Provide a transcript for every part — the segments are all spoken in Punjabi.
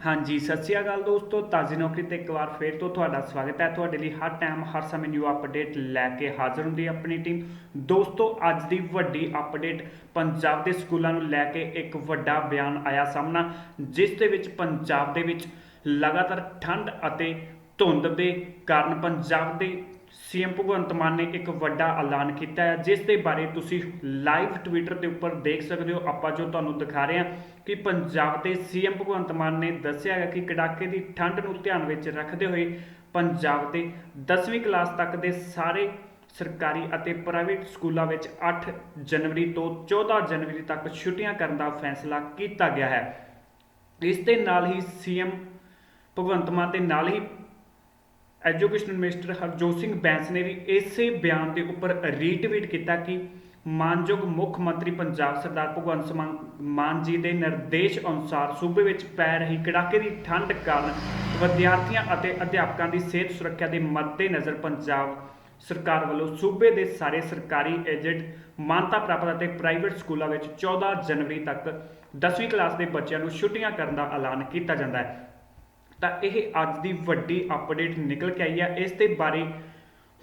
ਹਾਂਜੀ, ਸਤਿ ਸ਼੍ਰੀ ਅਕਾਲ ਦੋਸਤੋ, ਤਾਜ਼ੀ ਨੌਕਰੀ ਤੇ ਇੱਕ ਵਾਰ ਫੇਰ ਤੋਂ ਤੁਹਾਡਾ ਸਵਾਗਤ ਹੈ। ਤੁਹਾਡੇ ਲਈ ਹਰ ਟਾਈਮ, ਹਰ ਸਮੇਂ ਨਿਊ ਅਪਡੇਟ ਲੈ ਕੇ ਹਾਜ਼ਰ ਹੁੰਦੀ ਹੈ ਆਪਣੀ ਟੀਮ ਦੋਸਤੋ, ਅੱਜ ਦੀ ਵੱਡੀ ਅਪਡੇਟ ਪੰਜਾਬ ਦੇ ਸਕੂਲਾਂ ਨੂੰ ਲੈ ਕੇ ਇੱਕ ਵੱਡਾ ਬਿਆਨ ਆਇਆ ਸਾਹਮਣਾ, ਜਿਸ ਦੇ ਵਿੱਚ ਪੰਜਾਬ ਦੇ ਵਿੱਚ ਲਗਾਤਾਰ ਠੰਡ ਅਤੇ ਧੁੰਦ ਦੇ ਕਾਰਨ ਪੰਜਾਬ ਦੇ ਸੀਐਮ ਭਗਵੰਤ ਮਾਨ ਨੇ ਇੱਕ ਵੱਡਾ ਐਲਾਨ ਕੀਤਾ ਹੈ, ਜਿਸ ਦੇ ਬਾਰੇ ਤੁਸੀਂ ਲਾਈਵ ਟਵਿੱਟਰ ਦੇ ਉੱਪਰ ਦੇਖ ਸਕਦੇ ਹੋ। ਆਪਾਂ ਜੋ ਤੁਹਾਨੂੰ ਦਿਖਾ ਰਹੇ ਹਾਂ ਕਿ ਪੰਜਾਬ ਦੇ ਸੀਐਮ ਭਗਵੰਤ ਮਾਨ ਨੇ ਦੱਸਿਆ ਹੈ ਕਿ ਕੜਾਕੇ ਦੀ ਠੰਡ ਨੂੰ ਧਿਆਨ ਵਿੱਚ ਰੱਖਦੇ ਹੋਏ ਪੰਜਾਬ ਦੇ 10ਵੀਂ ਕਲਾਸ ਤੱਕ ਦੇ ਸਾਰੇ ਸਰਕਾਰੀ ਅਤੇ ਪ੍ਰਾਈਵੇਟ ਸਕੂਲਾਂ ਵਿੱਚ 8 ਜਨਵਰੀ ਤੋਂ 14 ਜਨਵਰੀ ਤੱਕ ਛੁੱਟੀਆਂ ਕਰਨ ਦਾ ਫੈਸਲਾ ਕੀਤਾ ਗਿਆ ਹੈ। ਇਸ ਦੇ ਨਾਲ ਹੀ ਸੀਐਮ ਭਗਵੰਤ ਮਾਨ ਦੇ ਨਾਲ ਹੀ ਐਜੂਕੇਸ਼ਨ ਮਿਨਿਸਟਰ ਹਰਜੋਤ ਸਿੰਘ ਬੈਂਸ ਨੇ ਵੀ ਇਸੇ ਬਿਆਨ ਦੇ ਉੱਪਰ ਰੀਟਵੀਟ ਕੀਤਾ ਕਿ ਮਾਨਯੋਗ ਮੁੱਖ ਮੰਤਰੀ ਪੰਜਾਬ ਸਰਦਾਰ ਭਗਵੰਤ ਮਾਨ- ਮਾਨ ਜੀ ਦੇ ਨਿਰਦੇਸ਼ ਅਨੁਸਾਰ ਸੂਬੇ ਵਿੱਚ ਪੈ ਰਹੀ ਕੜਾਕੇ ਦੀ ਠੰਡ ਕਾਰਨ ਵਿਦਿਆਰਥੀਆਂ ਅਤੇ ਅਧਿਆਪਕਾਂ ਦੀ ਸਿਹਤ ਸੁਰੱਖਿਆ ਦੇ ਮੱਦੇਨਜ਼ਰ ਪੰਜਾਬ ਸਰਕਾਰ ਵੱਲੋਂ ਸੂਬੇ ਦੇ ਸਾਰੇ ਸਰਕਾਰੀ ਏਜੰਟ ਮਾਨਤਾ ਪ੍ਰਾਪਤ ਅਤੇ ਪ੍ਰਾਈਵੇਟ ਸਕੂਲਾਂ ਵਿੱਚ 14 ਜਨਵਰੀ ਤੱਕ 10ਵੀਂ ਕਲਾਸ ਦੇ ਬੱਚਿਆਂ ਨੂੰ ਛੁੱਟੀਆਂ ਕਰਨ ਦਾ ਐਲਾਨ ਕੀਤਾ ਜਾਂਦਾ ਹੈ। ਤਾਂ ਇਹ ਅੱਜ ਦੀ ਵੱਡੀ ਅਪਡੇਟ ਨਿਕਲ ਕੇ ਆਈ ਹੈ ਇਸ ਦੇ ਬਾਰੇ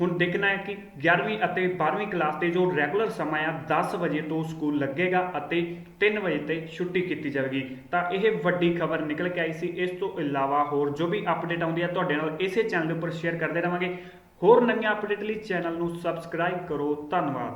ਹੁਣ ਦੇਖਣਾ ਹੈ ਕਿ 11ਵੀਂ ਅਤੇ 12ਵੀਂ ਕਲਾਸ ਦੇ ਜੋ ਰੈਗੂਲਰ ਸਮਾਂ ਆ 10 ਵਜੇ ਤੋਂ ਸਕੂਲ ਲੱਗੇਗਾ ਅਤੇ 3 ਵਜੇ ਤੇ ਛੁੱਟੀ ਕੀਤੀ ਜਾਵੇਗੀ। ਤਾਂ ਇਹ ਵੱਡੀ ਖਬਰ ਨਿਕਲ ਕੇ ਆਈ ਸੀ। ਇਸ ਤੋਂ ਇਲਾਵਾ ਹੋਰ ਜੋ ਵੀ ਅਪਡੇਟ ਆਉਂਦੀ ਹੈ ਤੁਹਾਡੇ ਨਾਲ ਇਸੇ ਚੈਨਲ ਉੱਪਰ ਸ਼ੇਅਰ ਕਰਦੇ ਰਵਾਂਗੇ। ਹੋਰ ਨਵੀਆਂ ਅਪਡੇਟ ਲਈ ਚੈਨਲ ਨੂੰ ਸਬਸਕ੍ਰਾਈਬ ਕਰੋ। ਧੰਨਵਾਦ।